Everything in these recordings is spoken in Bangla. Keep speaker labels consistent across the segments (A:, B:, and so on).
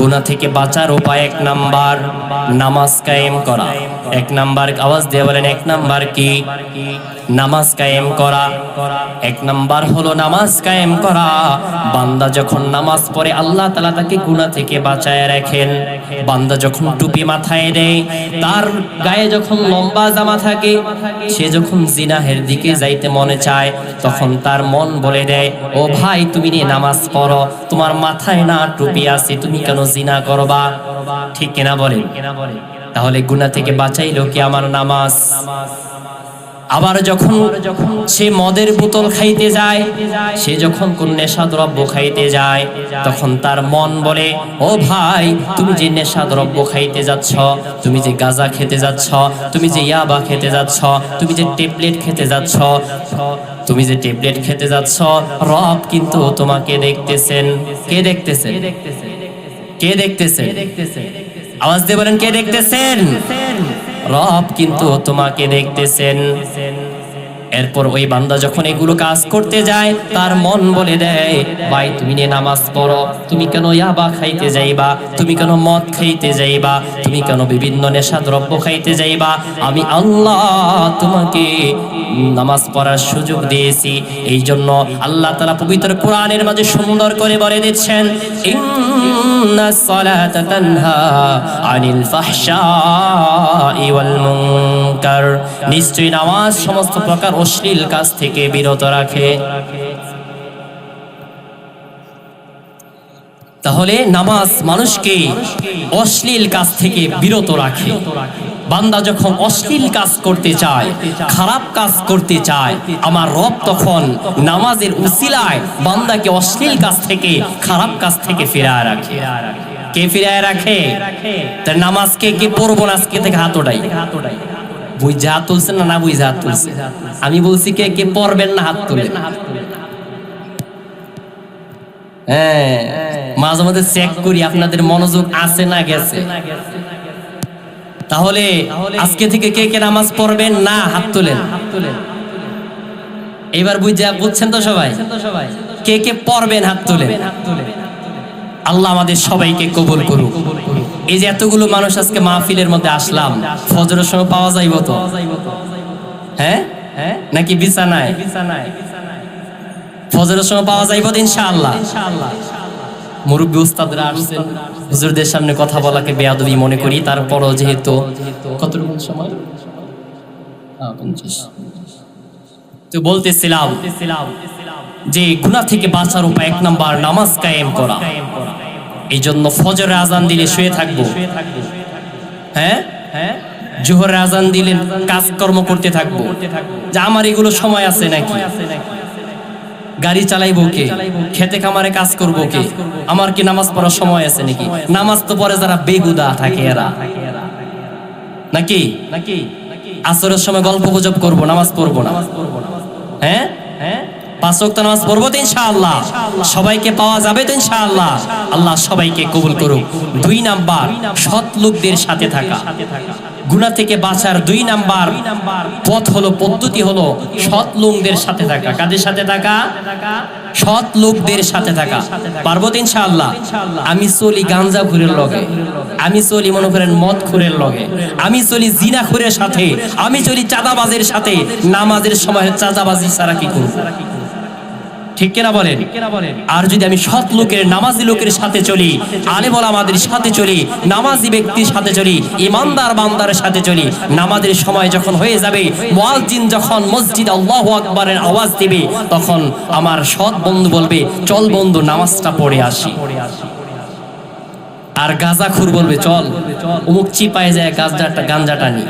A: গুনা থেকে বাঁচার উপায় এক নাম্বার, নামাজ কায়েম করা। এক নাম্বার আওয়াজ দিয়ে বলেন, এক নাম্বার কি? নামাজ কায়েম করা। এক নাম্বার হলো নামাজ কায়েম করা। বান্দা যখন নামাজ পড়ে, আল্লাহ তালা তাকে গুনা থেকে বাঁচায় রাখেন। বান্দা যখন টুপি মাথায় দেয় তার গায়ে যখন লম্বা জামা থাকে, সে যখন জিনাহের দিকে যাইতে মনে চায়, তখন তার মন বলে দেয়, ও ভাই, তুমি নিয়ে নামাজ পড়ো। তোমার মাথায় না টুপি আছে, তুমি কেন জিনা করবা? ঠিক কিনা বলে তাহলে গুনাহ থেকে বাঁচাইলো কি আমার নামাজ? আবার যখন সে মদের বোতল খাইতে যায়, সে যখন কোন নেশা দ্রব্য খাইতে যায়, তখন তার মন বলে, ও ভাই, তুমি যে নেশা দ্রব্য খাইতে যাচ্ছ, তুমি যে গাঁজা খেতে যাচ্ছ, তুমি যে ইয়াবা খেতে যাচ্ছ, তুমি যে ট্যাবলেট খেতে যাচ্ছ, তুমি যে ট্যাবলেট খেতে যাচ্ছ, রব কিন্তু তোমাকে দেখতেছেন। কে দেখতেছেন? কে দেখতেছেন? আওয়াজ দিয়ে বলেন কে দেখতেছেন? রব কিন্তু তোমাকে দেখতেছেন। এরপর ওই বান্দা যখন এগুলো কাজ করতে যায়, তার মন বলে দেয়, ভাই, তুমি নিয়ে নামাজ পড়ো, তুমি কেন ইয়াবা খাইতে যাইবা, তুমি কেন মদ খাইতে যাইবা, তুমি কেন বিভিন্ন নেশা দ্রব্য খাইতে যাইবা, আমি আল্লাহ তোমাকে নামাজ পড়ার সুযোগ দিয়েছি। এই জন্য আল্লাহ তালা পবিত্র কোরআনের মাঝে সুন্দর করে বলে দিচ্ছেন নিশ্চয়ই নামাজ সমস্ত প্রকার অশ্লীল কাজ থেকে বিরত রাখে। তাহলে নামাজ মানুষকে অশ্লীল কাজ থেকে বিরত রাখে। বান্দা যখন অশ্লীল কাজ করতে চায়, খারাপ কাজ করতে চায়, আমার রব তখন নামাজের উসিলায় বান্দাকে অশ্লীল কাজ থেকে, খারাপ কাজ থেকে ফিরায় রাখে। কে ফিরায় রাখে? তার নামাজকে কে পড়ব আজকে থেকে হাত ওটাই বুঝে হাত তুলছেন না না বুঝে হাত তুলছে। আমি বলছি, কে কে পড়বেন না হাত তুলে? হ্যাঁ মাঝে মাঝে চেক করি, আপনাদের মনোযোগ আছে না গেছে। তাহলে আজকে থেকে কে কে নামাজ পড়বেন না হাত তোলেন? এবার বুঝে, বুঝছেন তো সবাই? কে কে পড়বেন হাত তোলেন আল্লাহ আমাদের সবাইকে কবুল করুক। এই যে এতগুলো মানুষ আজকে মাহফিলের মধ্যে আসলাম, ফজরের সময় পাওয়া যাইব তো? হ্যাঁ? নাকি বিছানায়? ফজরের সময় পাওয়া যাইব ইনশাআল্লাহ? মুরব্বী উস্তাদরা আসছেন, হুজুরদের সামনে কথা বলাকে বেয়াদবি মনে করি, তারপরও যেহেতু কতটুকু সময়। তো বলতেছিলাম যে গুনাহ থেকে বাঁচার উপায় এক নাম্বার, নামাজ কায়েম করা। এই জন্য ফজরের আজান দিলে শুয়ে থাকব। হ্যাঁ? হ্যাঁ জোহরের আজান দিলে কাজকর্ম করতে থাকব। যে আমার এগুলো সময় আছে নাকি? গাড়ি চালাইবো কে? খেতে খামারে কাজ করব কে? আমার কি নামাজ পড়ার সময় আছে নাকি? নামাজ তো পরে যারা বেগুদা থাকে এরা। নাকি নাকি? আসরের সময় গল্প গুজব করব, নামাজ পড়ব না। হ্যাঁ? পাঁচ ওয়াক্ত নামাজ পড়ব তো ইনশাআল্লাহ। সবাইকে পাওয়া যাবে তো ইনশাআল্লাহ। আল্লাহ সবাইকে কবুল করুক। দুই নাম্বার সৎ লোকদের সাথে থাকা। গুণা থেকে বাঁচার দুই নাম্বার পথ হলো পদ্ধতি হলো সৎ লোকদের সাথে থাকা। কাদের সাথে থাকা? সৎ লোকদের সাথে থাকা। পারব তো ইনশাআল্লাহ? আমি চলি গাঞ্জা খুরের লগে। আমি চলি মনে করেন মদ খুরের লগে। আমি চলি জিনা খুরের সাথে। আমি চলি চাঁদাবাজের সাথে। নামাজের সময় চাঁদাবাজি ছাড়া কি করব? ঠিক কিনা বলেন? আর যদি আমি সৎ লোকের নামাজি লোকের সাথে চলি আলেমল আমাদের সাথে চলি নামাজি ব্যক্তির সাথে চলি ইমানদার বান্দারের সাথে চলি নামাজের সময় যখন হয়ে যাবে মুয়াজ্জিন যখন মসজিদ আল্লাহু আকবারের আওয়াজ দিবে তখন আমার সৎ বন্ধু বলবে চল বন্ধু নামাজটা পড়ে আসি। আর গাঁজাখুর বলবে চল। অমুক চিপায় যায় গাঁজাটা গাঞ্জাটা নি।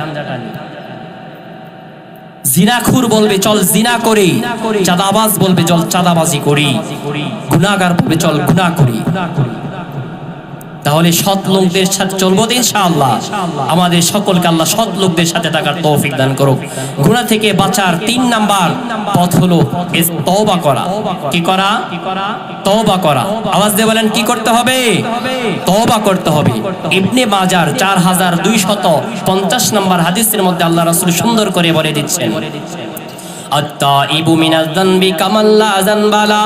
A: জিনাখুর বলবে, চল জিনা করি। চাঁদাবাজ বলবে, চল চাঁদাবাজি করি। গুনাগার বলবে, চল গুনা করি। তাহলে সৎ লোকদের সাথে চলবো ইনশাআল্লাহ। আমাদের সকলকে আল্লাহ সৎ লোকদের সাথে থাকার তৌফিক দান করুক। গুনাহ থেকে বাঁচার তিন নাম্বার পথ হলো তওবা করা। কি করা? তওবা করা। আওয়াজ দিয়ে বলেন, কি করতে হবে? তওবা করতে হবে। ইবনে মাজার চার হাজার দুইশত পঞ্চাশ নম্বর হাদিসের মধ্যে আল্লাহ রাসূল সুন্দর করে বলে দিচ্ছেন। আত্তাইবু মিনাজ যানবি কামাল্লা জানবালা।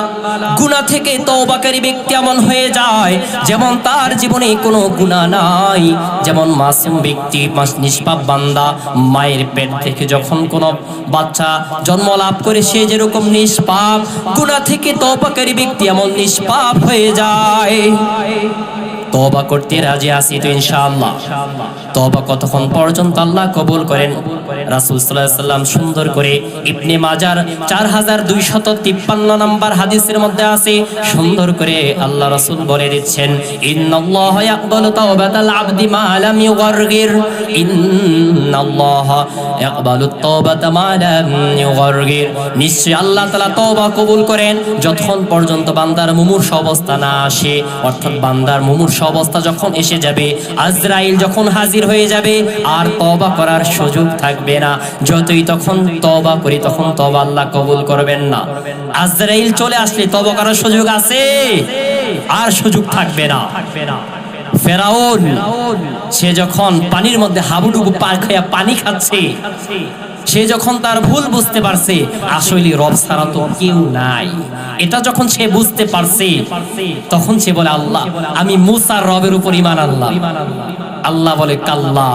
A: গুনাহ থেকে তওবাকারী ব্যক্তি এমন হয়ে যায়, যেমন তার জীবনে কোনো গুনাহ নাই। যেমন মাসুম ব্যক্তি নিষ্পাপ বান্দা, মায়ের পেট থেকে যখন কোনো বাচ্চা জন্ম লাভ করে, সে যেরকম নিষ্পাপ, গুনাহ থেকে তওবাকারী ব্যক্তি এমন নিষ্পাপ হয়ে যায়। তওবা করতে রাজি আছি তো ইনশাআল্লাহ। তওবা কতক্ষণ পর্যন্ত আল্লাহ কবুল করেন? রাসূল সাল্লাম সুন্দর করে ইবনে মাজার 4253 নম্বর হাদিসের মধ্যে আছে, সুন্দর করে আল্লাহ রাসূল বলে দিচ্ছেন অবস্থা যখন এসে যাবে, আজরাইল যখন হাজির হয়ে যাবে, আর তবা করার সুযোগ থাকবে না। যতই তখন তবা করি, তখন তবা আল্লাহ কবুল করবেন না। আজরাইল চলে আসলে তবা করার সুযোগ আছে? আর সুযোগ থাকবে না। ফেরাউন, সে যখন পানির মধ্যে হাবুডুবু পার খাইয়া পানি খাচ্ছে সে যখন তার ভুল বুঝতে পারছে আসলে রব ছাড়া তো কেউ নাই। এটা যখন সে বুঝতে পারছে, তখন সে বলে, আল্লাহ, আমি মুসার রবের উপর ইমান আল্লাহ আল্লাহ বলে, কাল্লা,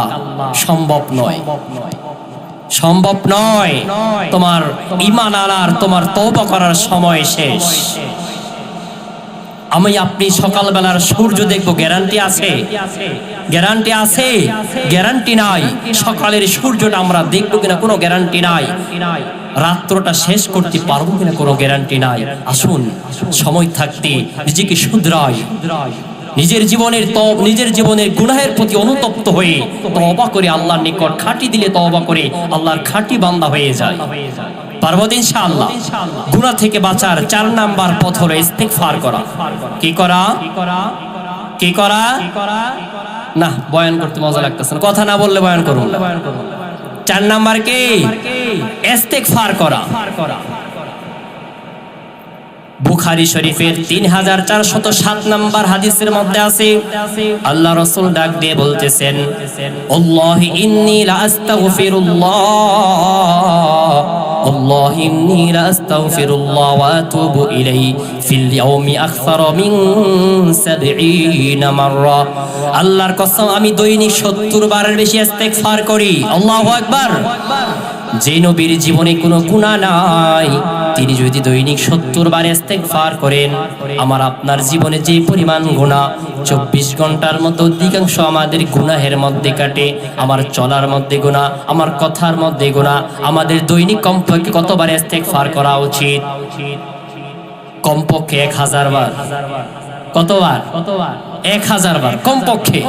A: সম্ভব নয়। সম্ভব নয়। তোমার ইমান আনার, তোমার তওবা করার সময় শেষ। আমি আপনি সকালবেলার সূর্য দেখব। গ্যারান্টি আছে? গ্যারান্টি আছে? গ্যারান্টি নাই। সকালের সূর্যটা আমরা দেখব কিনা কোনো গ্যারান্টি নাই। রাত্রটা শেষ করতে পারব কিনা কোনো গ্যারান্টি নাই। আসুন, সময় থাকতে নিজেকে শুধরাই। নিজের জীবনের তব নিজের জীবনের গুনাহের প্রতি অনুতপ্ত হয়ে তওবা করে আল্লাহর নিকট খাঁটি দিলে তওবা করে আল্লাহর খাঁটি বান্দা হয়ে যায়। পারব তো ইনশাআল্লাহ। গুনাহ থেকে বাঁচার চার নাম্বার পথ হলো ইস্তিগফার করা। কি করা? কি করা? না, বয়ান করতে মজা লাগতেছে কথা না বললে বয়ান করুন চার নাম্বার কি? ইস্তিগফার করা। বুখারী শরীফের তিন হাজার চারশত সাত নম্বর হাদিসের মধ্যে আছে, আল্লাহ রসুল ডাক দিয়ে বলতেছেন ইন্নি লা আস্তাগফিরুল্লাহ ওয়া আতুবু ইলাইহি ফিল ইয়াউমি আকসার মিন 70 মাররা। আল্লাহর কসম, আমি দৈনিক 70 বারের বেশি ইস্তেগফার করি। আল্লাহু আকবার। যে নবীর জীবনে কোনো গুণা নাই তিনি যদি দৈনিক সত্তর বার ইস্তেগফার করেন, আমার আপনার জীবনে যে পরিমাণ গুণা চব্বিশ ঘণ্টার মতো অধিকাংশ আমাদের গুনাহের মধ্যে কাটে, আমার চলার মধ্যে গুণা আমার কথার মধ্যে গুণা আমাদের দৈনিক কমপক্ষে কতবার ইস্তেগফার করা উচিত? কমপক্ষে এক হাজার বার। কতবার কতবার? এক হাজার বার। কমপক্ষে।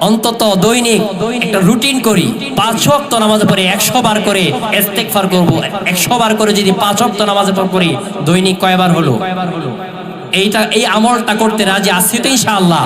A: অন্তত দৈনিক একটা রুটিন করি। পাঁচ অক্ত নামাজ পড়ে একশো বার করে ইস্তেগফার করব। একশো বার করে যদি পাঁচ অক্ত নামাজ পর দৈনিক কয়বার হলো? এইটা, এই আমলটা করতে রাজি আসছি তো ইনশাআল্লাহ।